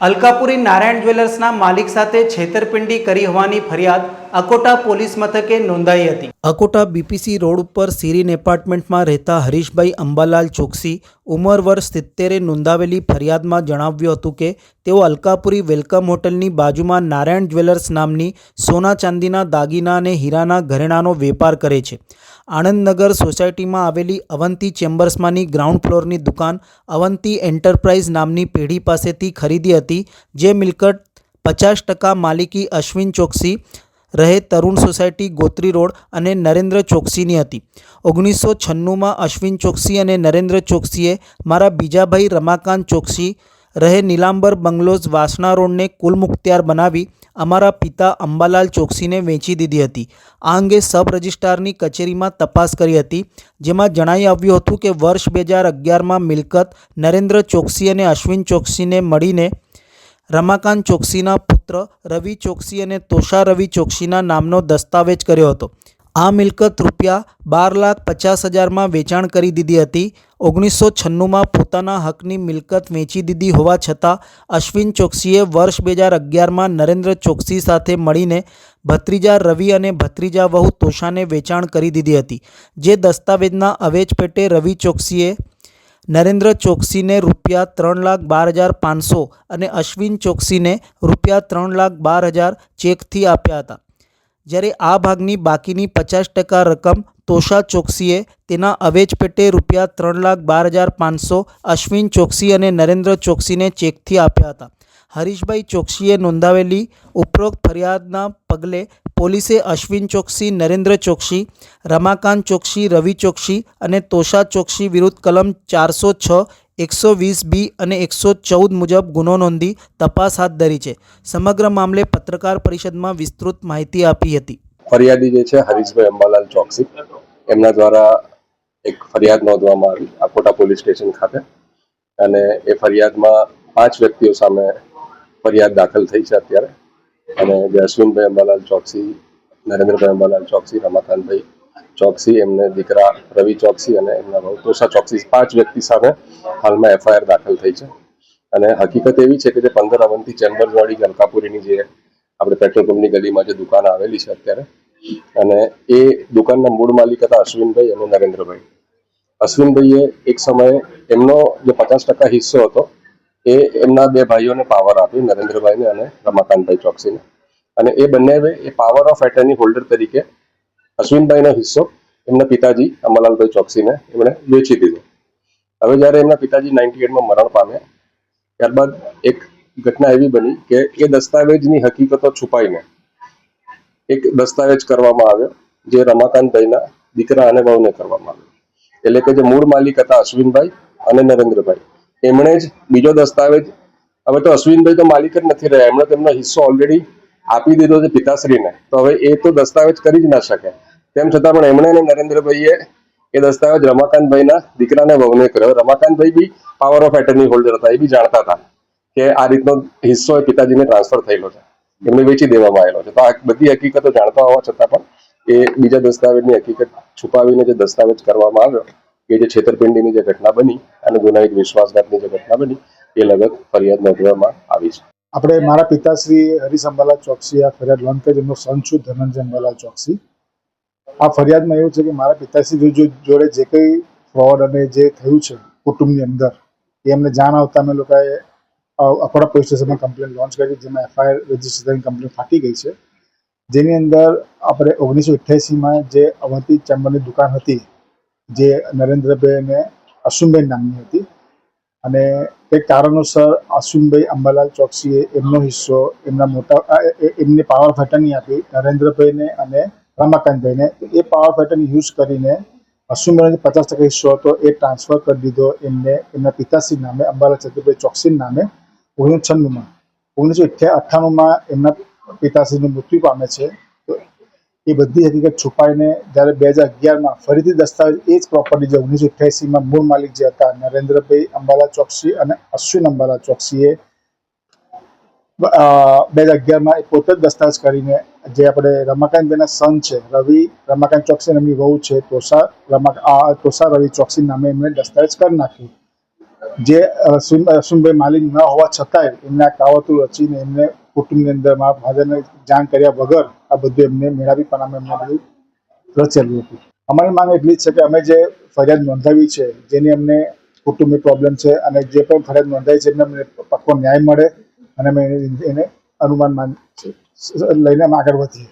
અલકાપુરી નારાયણ જ્વેલર્સના માલિક સાથે છેતરપિંડી કરી હોવાની ફરિયાદ અકોટા પોલીસ મથકે નોંધાઈ હતી. અકોટા બીપીસી રોડ ઉપર સિરીન એપાર્ટમેન્ટમાં રહેતા હરીશભાઈ અંબાલાલ ચોકસી ઉંમર વર્ષ સિત્તેરે નોંધાવેલી ફરિયાદમાં જણાવ્યું હતું કે તેઓ અલકાપુરી વેલકમ હોટલની બાજુમાં નારાયણ જ્વેલર્સ નામની સોના ચાંદીના દાગીના અને હીરાના ઘરેણાંનો વેપાર કરે છે. આણંદનગર સોસાયટીમાં આવેલી અવંતી ચેમ્બર્સમાંની ગ્રાઉન્ડ ફ્લોરની દુકાન અવંતી એન્ટરપ્રાઇઝ નામની પેઢી પાસેથી ખરીદી હતી, જે મિલકત પચાસ ટકા માલિકી અશ્વિન ચોકસી રહે તરુણ સોસાયટી ગોત્રી રોડ અને નરેન્દ્ર ચોકસીની હતી. ઓગણીસો છન્નુંમાં અશ્વિન ચોકસી અને નરેન્દ્ર ચોકસીએ મારા બીજા ભાઈ રમાકાંત ચોકસી રહે નીલાંબર બંગલોઝ વાસણા રોડને કુલ મુખ્તિયાર બનાવી અમારા પિતા અંબાલાલ ચોકસીને વેચી દીધી હતી. આ અંગે સબ રજિસ્ટ્રારની કચેરીમાં તપાસ કરી હતી, જેમાં જણાઈ આવ્યું હતું કે વર્ષ બે હજાર અગિયારમાં મિલકત નરેન્દ્ર ચોકસી અને અશ્વિન ચોકસીને મળીને રમાકાંત ચોકસીના પુત્ર રવિ ચોકસી અને તોષા રવિ ચોકસીના નામનો દસ્તાવેજ કર્યો હતો. આ મિલકત રૂપિયા બાર લાખ પચાસ હજારમાં વેચાણ કરી દીધી હતી. ઓગણીસો છન્નુંમાં પોતાના હકની મિલકત વેચી દીધી હોવા છતાં અશ્વિન ચોકસીએ વર્ષ બે હજાર અગિયારમાં નરેન્દ્ર ચોકસી સાથે મળીને ભત્રીજા રવિ અને ભત્રીજા વહુ તોષાને વેચાણ કરી દીધી હતી. જે દસ્તાવેજના અવેજ પેટે રવિ ચોકસીએ નરેન્દ્ર ચોકસીને રૂપિયા ત્રણ લાખ બાર હજાર પાંચસો અને અશ્વિન ચોકસીને રૂપિયા ત્રણ લાખ બાર હજાર ચેકથી આપ્યા હતા. જ્યારે આ ભાગની બાકીની પચાસ ટકા રકમ તોષા ચોકસીએ તેના અવેજ પેટે રૂપિયા ત્રણ લાખ બાર હજાર પાંચસો, અશ્વિન ચોકસી અને નરેન્દ્ર ચોકસીને ચેકથી આપ્યા હતા. હરીશભાઈ ચોકસીએ નોંધાવેલી ઉપરોક્ત ફરિયાદના પગલે પોલીસે અશ્વિન ચોકસી, નરેન્દ્ર ચોકસી, રમાકાંત ચોકસી, રવિ ચોકસી અને તોષા ચોકસી વિરુદ્ધ કલમ ચારસો છ, એકસો વીસ બી અને એકસો ચૌદ મુજબ ગુનો નોંધી તપાસ હાથ ધરી છે. સમગ્ર મામલે પત્રકાર પરિષદમાં વિસ્તૃત માહિતી આપી હતી. ફરિયાદી જે છે, હરીશભાઈ અંબાલાલ ચોકસી. એમના દ્વારા એક ફરિયાદ નોંધવામાં આવી આકોટા પોલીસ સ્ટેશન ખાતે. અને એ ફરિયાદમાં પાંચ વ્યક્તિઓ સામે ફરિયાદ દાખલ થઈ છે અત્યારે. અને જે અશ્વિનભાઈ અંબાલાલ ચોકસી, નરેન્દ્રભાઈ અંબાલાલ ચોકસી, રમાકાંતભાઈ ચોકસી, એમને દીકરા રવિ ચોકસી અને એમના વહુ તોષા ચોકસી પાંચ વ્યક્તિ સામે હાલમાં એફઆઈઆર દાખલ થઈ છે. અને હકીકત એવી છે કે જે પંદર અવંતી ચેમ્બર્સ વાળી ગલકાપુરીની જે આપણે પેટ્રોલ પંપની ગલીમાં જે દુકાન આવેલી છે અત્યારે, અને એ દુકાનના મૂળ માલિક હતા અશ્વિનભાઈ અને નરેન્દ્રભાઈ. અશ્વિનભાઈએ એક સમયે એમનો જે પચાસ ટકા હિસ્સો હતો એ એમના બે ભાઈઓને પાવર આપ્યું નરેન્દ્રભાઈને અને રમાકાંતભાઈ ચોકસીને. અને એ બંને એ પાવર ઓફ એટર્ની હોલ્ડર તરીકે અશ્વિનભાઈનો હિસ્સો, એમના પિતાજી અમલાલભાઈ ચોકસીને એમણે વેચી દીધો. હવે જ્યારે એમના પિતાજી નાઇન્ટી એટમાં મરણ પામ્યા, ત્યારબાદ એક ઘટના એવી બની કે એ દસ્તાવેજની હકીકતો છુપાઈને એક દસ્તાવેજ કરવામાં આવ્યો, જે રમાકાંતભાઈના દીકરા અને વહુને કરવામાં આવ્યો. એટલે કે જે મૂળ માલિક હતા અશ્વિનભાઈ અને નરેન્દ્રભાઈ. એમણે જ બીજો દસ્તાવેજ, હવે તો અશ્વિનભાઈ તો માલિક જ નથી રહ્યા, એમણે તેમનો હિસ્સો ઓલરેડી આપી દીધો છે પિતાશ્રીને. તો હવે એ તો દસ્તાવેજ કરી જ ના શકે. તેમ છતાં પણ એમણે અને નરેન્દ્રભાઈએ એ દસ્તાવેજ રમાકાંતભાઈના દીકરાને વહુને કર્યો. રમાકાંતભાઈ બી પાવર ઓફ એટર્ની હોલ્ડર હતા, એ બી જાણતા હતા કે આ રીતનો હિસ્સો એ પિતાજીને ટ્રાન્સફર થયેલો છે. એમને વેચી દેવામાં આવેલો છે. તો આ બધી હકીકતો જાણતા હોવા છતાં પણ એ બીજા દસ્તાવેજની હકીકત છુપાવીને જે દસ્તાવેજ કરવામાં આવ્યો એ જે છેતરપિંડીની જે ઘટના બની અને ગુનાહિત વિશ્વાસઘાતની જે ઘટના બની, એ લગત ફરિયાદ નોંધવામાં આવી છે. આપણે મારા પિતાશ્રી હરીશ અંબાલાલ ચોકસી, આ ફરિયાદ લોન કરી એમનો સન છું ધનંજય અંબાલાલ ચોકસી. આ ફરિયાદમાં એવું છે કે મારા પિતાશ્રી જોડે જે કંઈ ફ્રોડ અને જે થયું છે કુટુંબની અંદર, એ અમને જાણ આવતા અમે લોકોએ અકોડા પોલીસ સ્ટેશનમાં કમ્પ્લેન લોન્ચ કરી, જેમાં એફઆઈઆર રજિસ્ટર થઈને કમ્પ્લેન ફાટી ગઈ છે. જેની અંદર આપણે ઓગણીસો અઠ્યાસીમાં જે અવંતી ચેમ્બરની દુકાન હતી જે નરેન્દ્રભાઈ અને અશ્વિનભાઈ નામની હતી. અને એક કારણોસર અસુમભાઈ અંબાલાલ ચોકસીએ એમનો હિસ્સો, એમના મોટા એ- એમને પાવર ફેટરની આપી નરેન્દ્રભાઈને અને રમાકાંતભાઈને. એ પાવર ફેટર્ન યુઝ કરીને અશ્વિનભાઈનો જે પચાસ ટકા હિસ્સો હતો, એ ટ્રાન્સફર કરી દીધો એમને, એમના પિતાશ્રી નામે, અંબાલાલ ચતુરભાઈ ચોકસી નામે ઓગણીસો છન્નુંમાં. ઓગણીસો અઠ્ઠાણુંમાં એમના પિતાશ્રીનું મૃત્યુ પામે છે. એ બધી હકીકત છુપાઈને જ્યારે બે હજાર અગિયારમાં ફરીથી દસ્તાવેજ એ જ પ્રોપર્ટી જે ઓગણીસો અઠ્યાસીમાં મૂળ માલિક જે હતા, નરેન્દ્રભાઈ અંબાલા ચોકસી અને અશ્વિન અંબાલા ચોકસીએ બે હજાર અગિયારમાં એ પોતે જ દસ્તાવેજ કરીને જે આપણે રમાકાંતભાઈના સન છે, રવિ, રમાકાંત ચોકસી એમની વહુ છે, તોષા, રમા તોષા રવિ ચોકસી નામે એમણે દસ્તાવેજ કરી નાખ્યું. જે અશ્વિન, અશ્વિનભાઈ માલિક ન હોવા છતાંય એમને આ કાવતું રચીને એમને કુટુંબની અંદર મારા ફાધરને જાણ કર્યા વગર આ બધું એમને મેળાવી પણ અમે એમને બધું રચેલું હતું. અમારી માંગ એટલી જ છે કે અમે જે ફરિયાદ નોંધાવી છે જેની અમને કુટુંબની પ્રોબ્લેમ છે અને જે પણ ફરિયાદ નોંધાવી છે એમને અમને પક્કો ન્યાય મળે અને અમે એને અનુમાન માન લઈને અમે આગળ વધીએ.